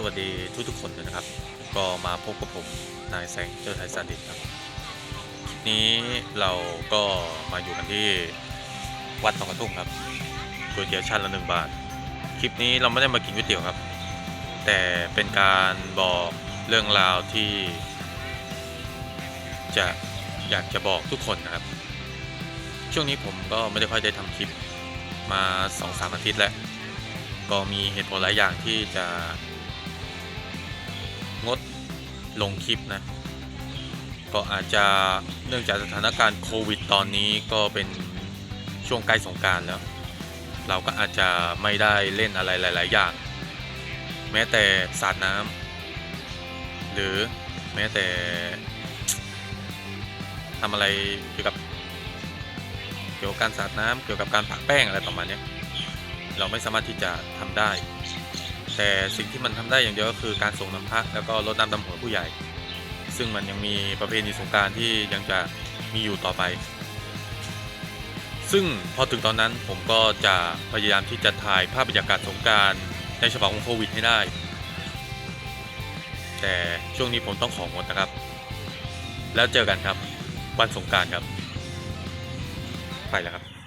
สวัสดีทุกทุกๆคนด้วยนะครับ ก็มาพบกับผมนายแสงเจ้าไทยซาดิสครับคลิปนี้เราก็มาอยู่กันที่วัดหนองกระทุ่มครับก๋วยเตี๋ยวชามละหนึ่งบาท คลิปนี้เราไม่ได้มากินก๋วยเตี๋ยวครับ แต่เป็นการบอกเรื่องราวที่ จะอยากจะบอกทุกคนนะครับ ช่วงนี้ผมก็ไม่ได้ค่อยได้ทำคลิปมา2อสามอาทิตย์แล้วก็มีเหตุผลหลายอย่างที่จะ งดลงคลิปนะ ก็อาจจะเนื่องจากสถานการณ์โควิด ตอนนี้ก็เป็นช่วงใกล้สงการแล้ว เราก็อาจจะไม่ได้เล่นอะไรหลาย ๆ อย่าง แม้แต่สาดน้ำหรือแม้แต่ทำอะไรเกี่ยวกับเกี่ยวกับการสาดน้ำเกี่ยวกับการปักแป้งอะไรประมาณนี้เราไม่สามารถที่จะทำได้ แต่สิ่งที่มันทำได้อย่างเดียวก็คือการส่งน้ำพระแล้วก็รดน้ำดำหัวผู้ใหญ่ ซึ่งมันยังมีประเพณีสงการที่ยังจะมีอยู่ต่อไป ซึ่งพอถึงตอนนั้นผมก็จะพยายามที่จะถ่ายภาพบรรยากาศสงการในฉบับของโควิดให้ได้ แต่ช่วงนี้ผมต้องของงดนะครับ แล้วเจอกันครับวันสงการครับ ไปแล้วครับ